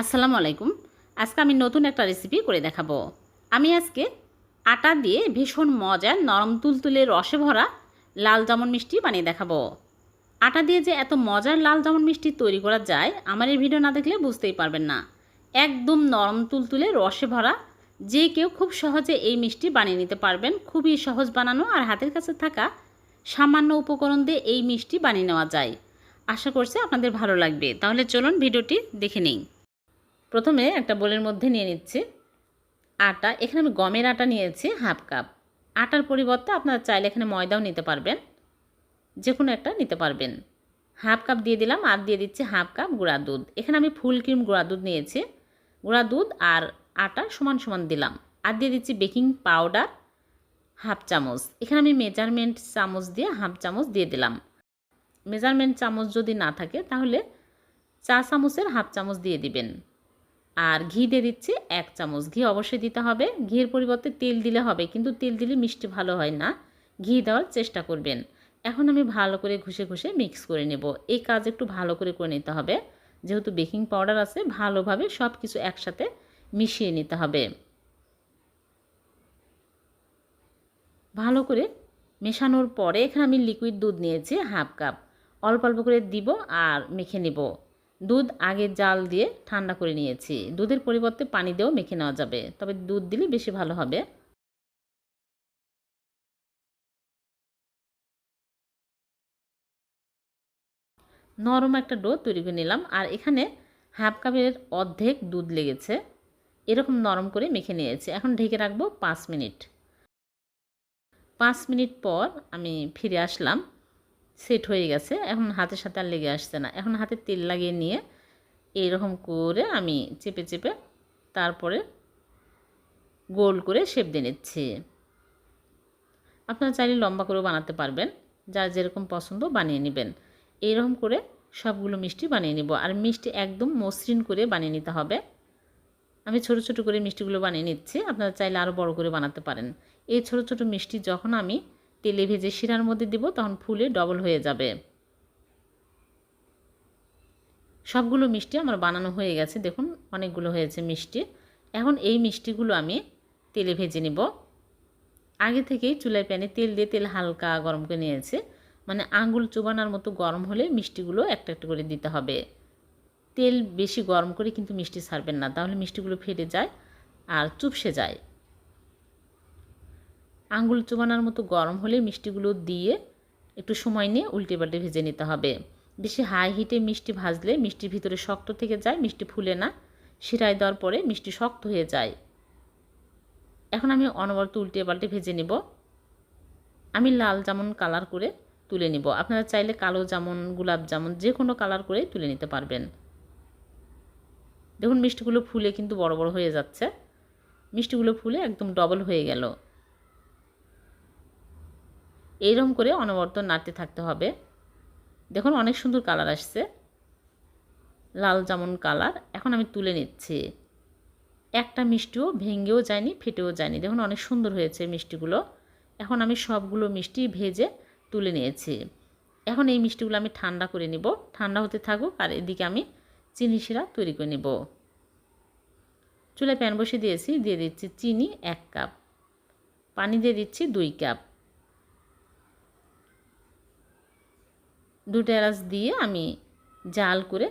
আসসালামু আলাইকুম। আজকে আমি নতুন একটা রেসিপি করে দেখাবো। আমি আজকে আটা দিয়ে ভীষণ মজার নরম তুলতুলে রসে ভরা লাল জামুন মিষ্টি বানিয়ে দেখাবো। আটা দিয়ে যে এত মজার লাল জামুন মিষ্টি তৈরি করা যায়, আমার এই ভিডিও না দেখলে বুঝতেই পারবেন না। একদম নরম তুলতুলে রসে ভরা যে কেউ খুব সহজে এই মিষ্টি বানিয়ে নিতে পারবেন। খুবই সহজ বানানো আর হাতের কাছে থাকা সামান্য উপকরণ দিয়ে এই মিষ্টি বানিয়ে নেওয়া যায়। আশা করছি আপনাদের ভালো লাগবে। তাহলে চলুন ভিডিওটি দেখে নিই। প্রথমে একটা বোলের মধ্যে নিয়ে নিচ্ছি আটা। এখানে আমি গমের আটা নিয়েছি, হাফ কাপ। আটার পরিবর্তে আপনারা চাইলে এখানে ময়দাও নিতে পারবেন যে কোনো একটা নিতে পারবেন। হাফ কাপ দিয়ে দিলাম, আর দিয়ে দিচ্ছি হাফ কাপ গুঁড়া দুধ। এখানে আমি ফুল ক্রিম গুঁড়া দুধ নিয়েছি, গুঁড়া দুধ আর আটা সমান সমান দিলাম। আর দিয়ে দিচ্ছি বেকিং পাউডার হাফ চামচ। এখানে আমি মেজারমেন্ট চামচ দিয়ে হাফ চামচ দিয়ে দিলাম। মেজারমেন্ট চামচ যদি না থাকে, তাহলে চা চামচের হাফ চামচ দিয়ে দিবেন। আর ঘি দিয়ে দিচ্ছি এক চামচ ঘি অবশ্যই দিতে হবে। ঘির পরিবর্তে তেল দিলে হবে, কিন্তু তেল দিলে মিষ্টি ভালো হয় না। ঘি দেওয়ার চেষ্টা করবেন। এখন আমি ভালো করে ঘষে ঘষে মিক্স করে নেব। এই কাজ একটু ভালো করে করে নিতে হবে। যেহেতু বেকিং পাউডার আছে, ভালোভাবে সব কিছু একসাথে মিশিয়ে নিতে হবে। ভালো করে মেশানোর পরে এখানে আমি লিকুইড দুধ নিয়েছি হাফ কাপ অল্প অল্প করে দিব আর মেখে নেব। দুধ আগে জাল দিয়ে ঠান্ডা করে নিয়েছি। দুধের পরিবর্তে পানি দিয়েও মেখে নেওয়া যাবে, তবে দুধ দিলে বেশি ভালো হবে। নরম একটা ডো তৈরি করে নিলাম, আর এখানে হাফ কাপের অর্ধেক দুধ লেগেছে। এরকম নরম করে মেখে নিয়েছি। এখন ঢেকে রাখব পাঁচ মিনিট। পাঁচ মিনিট পর আমি ফিরে আসলাম। সেট হয়ে গেছে। এখন হাতের সাথে আর লেগে আসছে না। এখন হাতে তেল লাগিয়ে নিয়ে এইরকম করে আমি চেপে চেপে তারপরে গোল করে শেপ দিয়ে নিচ্ছি। আপনারা চাইলে লম্বা করেও বানাতে পারবেন। যার যেরকম পছন্দ বানিয়ে নেবেন। এইরকম করে সবগুলো মিষ্টি বানিয়ে নিব। আর মিষ্টি একদম মসৃণ করে বানিয়ে নিতে হবে। আমি ছোট ছোট করে মিষ্টিগুলো বানিয়ে নিচ্ছি। আপনারা চাইলে আরও বড় করে বানাতে পারেন। এই ছোট ছোট মিষ্টি যখন আমি তেলে ভেজে শিরার মধ্যে দিব, তখন ফুলে ডবল হয়ে যাবে। সবগুলো মিষ্টি আমার বানানো হয়ে গেছে। দেখুন, অনেকগুলো হয়েছে মিষ্টি। এখন এই মিষ্টিগুলো আমি তেলে ভেজে নিব। আগে থেকেই চুলার প্যানে তেল দিয়ে তেল হালকা গরম করে নিয়েছে। মানে আঙ্গুল চুবানোর মতো গরম হলে মিষ্টিগুলো একটা একটা করে দিতে হবে। তেল বেশি গরম করে কিন্তু মিষ্টি ছাড়বেন না। তাহলে মিষ্টিগুলো ফেটে যায় আর চুপসে যায়। আঙ্গুল চুবানোর মতো গরম হলে মিষ্টিগুলো দিয়ে একটু সময় নিয়ে উল্টে পাল্টে ভেজে নিতে হবে। বেশি হাই হিটে মিষ্টি ভাজলে মিষ্টির ভিতরে শক্ত থেকে যায়, মিষ্টি ফুলে না। শিরায় দেওয়ার পরে মিষ্টি শক্ত হয়ে যায়। এখন আমি অনবরত উল্টে পাল্টে ভেজে নেব। আমি লাল জামুন কালার করে তুলে নিব। আপনারা চাইলে কালো জামুন, গোলাপ জামুন যে কোনো কালার করে তুলে নিতে পারবেন। দেখুন, মিষ্টিগুলো ফুলে কিন্তু বড় বড় হয়ে যাচ্ছে। মিষ্টিগুলো ফুলে একদম ডবল হয়ে গেল। এইরকম করে অনবরত নাড়তে থাকতে হবে। দেখুন অনেক সুন্দর কালার আসছে। লাল জামুন কালার। এখন আমি তুলে নিচ্ছি। একটা মিষ্টিও ভেঙেও যায়নি, ফেটেও যায়নি। দেখুন অনেক সুন্দর হয়েছে মিষ্টিগুলো। এখন আমি সবগুলো মিষ্টি ভেজে তুলে নিয়েছি। এখন এই মিষ্টিগুলো আমি ঠান্ডা করে নিব। ঠান্ডা হতে থাকুক আর এদিকে আমি চিনি শিরা তৈরি করে নেব। চুলায় প্যান বসে দিয়েছি। দিয়ে দিচ্ছি চিনি এক কাপ। পানি দিয়ে দিচ্ছি দুই কাপ। দুটো এলাচ দিয়ে আমি জাল করে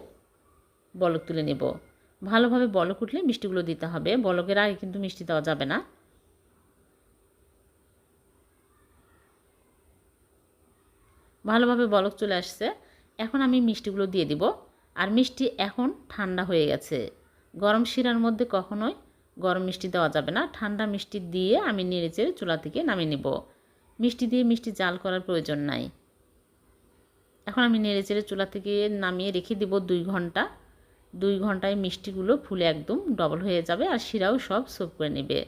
বলক তুলে নেব। ভালোভাবে বলক উঠলে মিষ্টিগুলো দিতে হবে। বলকের আগে কিন্তু মিষ্টি দেওয়া যাবে না। ভালোভাবে বলক চলে আসছে। এখন আমি মিষ্টিগুলো দিয়ে দিব। আর মিষ্টি এখন ঠান্ডা হয়ে গেছে। গরম শিরার মধ্যে কখনোই গরম মিষ্টি দেওয়া যাবে না। ঠান্ডা মিষ্টি দিয়ে আমি নেড়েচেড়ে চুলা থেকে নামিয়ে নেব। মিষ্টি দিয়ে মিষ্টি জাল করার প্রয়োজন নাই। এখন আমি নেড়ে চেড়ে চুলা থেকে নামিয়ে রেখে দেব দুই ঘণ্টা। দুই ঘন্টায় মিষ্টিগুলো ফুলে একদম ডবল হয়ে যাবে আর শিরাও সব সোপ করে নেবে।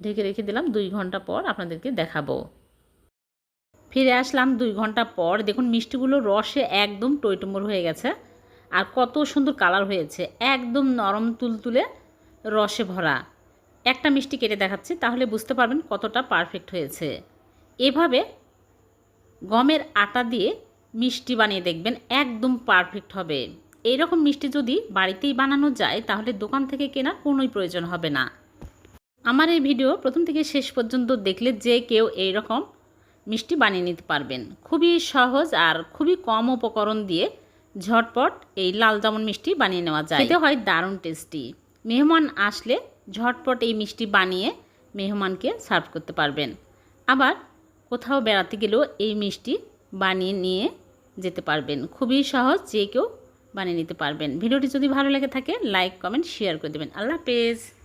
ঢেকে রেখে দিলাম দুই ঘণ্টা পর আপনাদেরকে দেখাবো। ফিরে আসলাম দুই ঘণ্টা পর। দেখুন, মিষ্টিগুলো রসে একদম টইটুমোর হয়ে গেছে। আর কত সুন্দর কালার হয়েছে। একদম নরম তুলতুলে রসে ভরা। একটা মিষ্টি কেটে দেখাচ্ছি, তাহলে বুঝতে পারবেন কতটা পারফেক্ট হয়েছে। এভাবে গমের আটা দিয়ে মিষ্টি বানিয়ে দেখবেন, একদম পারফেক্ট হবে। এই রকম মিষ্টি যদি বাড়িতেই বানানো যায়, তাহলে দোকান থেকে কেনার কোনোই প্রয়োজন হবে না। আমার এই ভিডিও প্রথম থেকে শেষ পর্যন্ত দেখলে যে কেউ এই রকম মিষ্টি বানিয়ে নিতে পারবেন। খুবই সহজ আর খুবই কম উপকরণ দিয়ে ঝটপট এই লাল জামুন মিষ্টি বানিয়ে নেওয়া যায়। এতে হয় দারুণ টেস্টি মেহমান আসলে ঝটপট এই মিষ্টি বানিয়ে মেহমানকে সার্ভ করতে পারবেন। আবার কোথাও বেড়াতে গেলেও এই মিষ্টি বানিয়ে নিয়ে যেতে পারবেন। খুবই সহজ, যে কেউ বানিয়ে নিতে পারবেন। ভিডিওটি যদি ভালো লেগে থাকে লাইক কমেন্ট শেয়ার করে দেবেন। আল্লাহ হাফেজ।